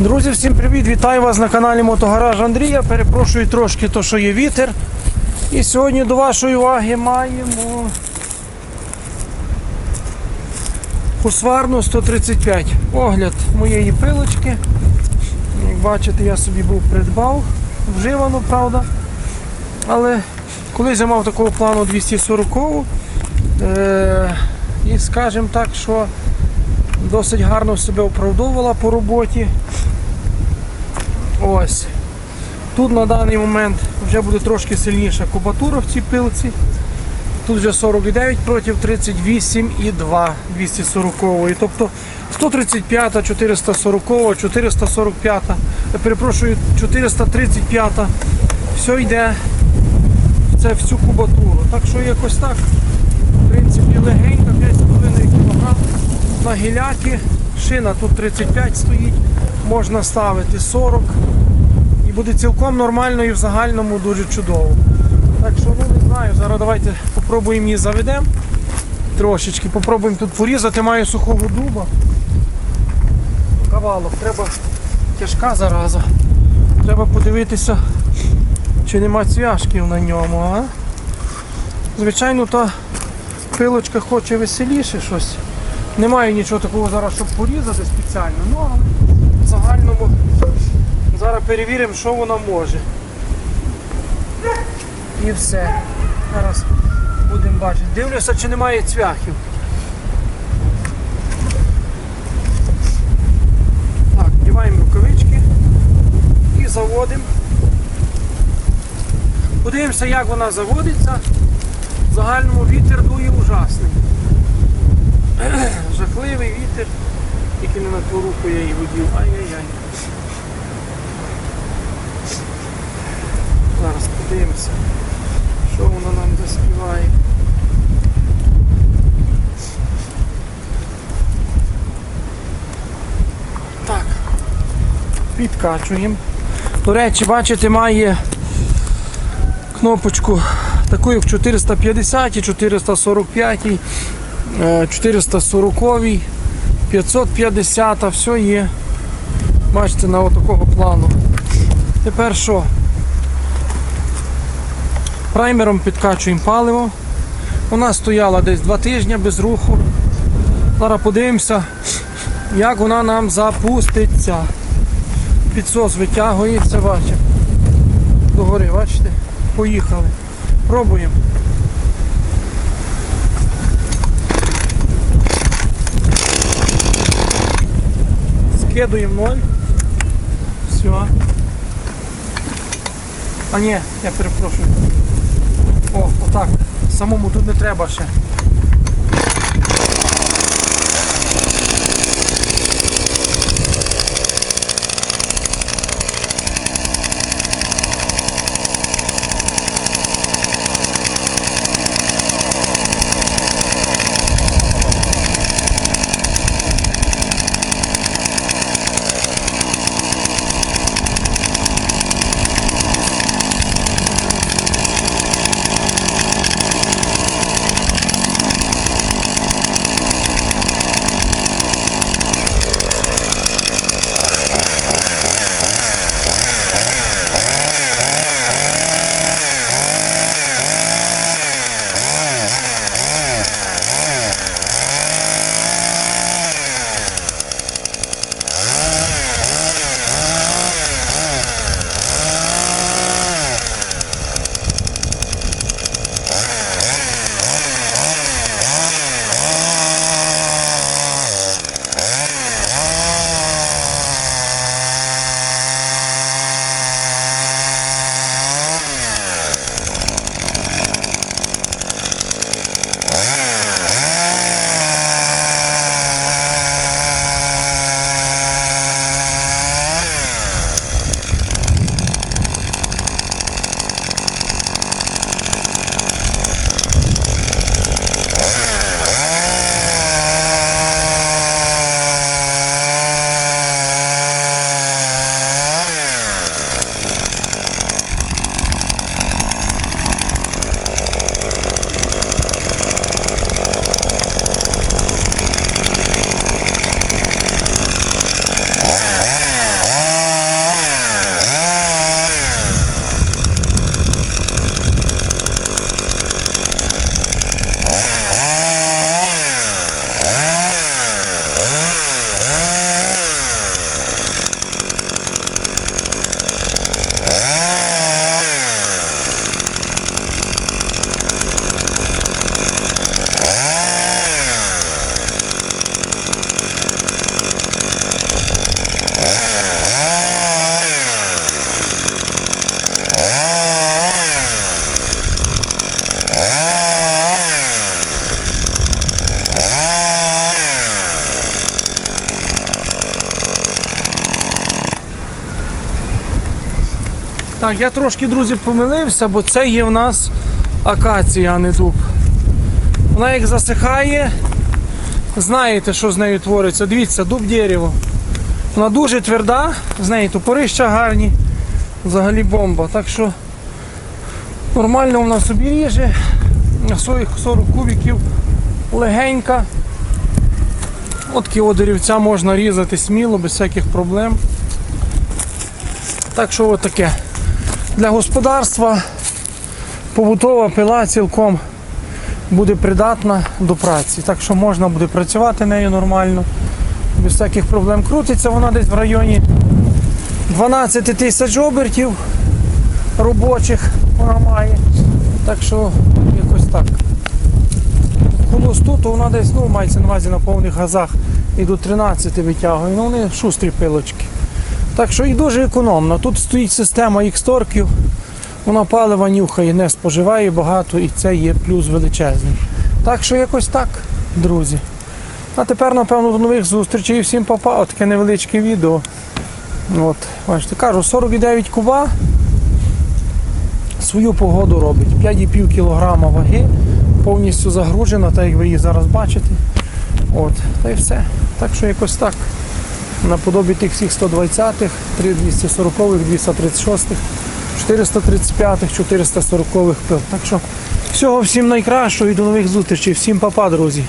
Друзі, всім привіт! Вітаю вас на каналі Мотогараж Андрія. Перепрошую трошки, то що є вітер. І сьогодні до вашої уваги маємо Хусварну 135. Огляд моєї пилочки. Як бачите, я собі був придбав, вживану, правда. Але колись я мав такого плану 240 е- і скажімо так, що досить гарно себе оправдовувала по роботі. Ось. Тут на даний момент вже буде трошки сильніша кубатура в цій пилці. Тут вже 49 проти 38,2 240. Тобто 135, 440, 445, я перепрошую, 435. Все йде це всю кубатуру. Так що якось так. В принципі, легенька, 5,5 кг на гіляки. Шина тут 35 стоїть, можна ставити 40 і буде цілком нормально і в загальному дуже чудово. Так що ну не знаю, зараз давайте попробуємо її заведемо. Трошечки, попробуємо тут порізати, маю сухого дуба. Кавалок, треба тяжка зараза. Треба подивитися, чи нема цвяшків на ньому. а? Звичайно, та пилочка хоче веселіше щось. Немає нічого такого зараз, щоб порізати спеціально. Ну, але в загальному зараз перевіримо, що вона може. І все. Зараз будемо бачити. Дивлюся, чи немає цвяхів. Так, вдіваємо рукавички і заводимо. Подивимося, як вона заводиться. В загальному вітер дує ужасний. Жахливий вітер. Тільки не на ту руку я її водів. Ай-яй-яй. Зараз подивимося, що воно нам заспіває. Так. Підкачуємо. До речі, бачите, має кнопочку таку, як 450 і 445, е, 440, 550, все є. Бачите, на отакого плану. Тепер що? Праймером підкачуємо паливо. Вона стояла десь два тижні без руху. Зараз подивимося, як вона нам запуститься. Підсос витягується, бачите. Догори, бачите? Поїхали. Пробуємо. Скидуємо ноль. Все. А ні, я перепрошую. О, отак. Самому тут не треба ще. Так, я трошки, друзі, помилився, бо це є в нас акація, а не дуб. Вона як засихає, знаєте, що з нею твориться. Дивіться, дуб дерево. Вона дуже тверда, з неї топорища гарні, взагалі бомба. Так що нормально вона собі ріже. 40 кубиків легенька. От такі от деревця можна різати сміло, без всяких проблем. Так що от. Для господарства побутова пила цілком буде придатна до праці. Так що можна буде працювати нею нормально, без всяких проблем. Крутиться вона десь в районі 12 тисяч обертів робочих вона має. Так що якось так. Холосту, то вона десь, ну, мається на увазі на повних газах і до 13 витягує. Ну, вони шустрі пилочки. Так що і дуже економно. Тут стоїть система X-торків. Вона палива нюхає, не споживає багато і це є плюс величезний. Так що якось так, друзі. А тепер, напевно, до нових зустрічей. Всім папа. От таке невеличке відео. От, бачите, кажу, 49 куба свою погоду робить. 5,5 кг ваги, повністю загружена, так як ви її зараз бачите. От, та й все. Так що якось так. Наподобі тих всіх 120-х, 240-х, 236-х, 435-х, 440-х пил. Так що всього всім найкращого і до нових зустрічей. Всім папа, друзі.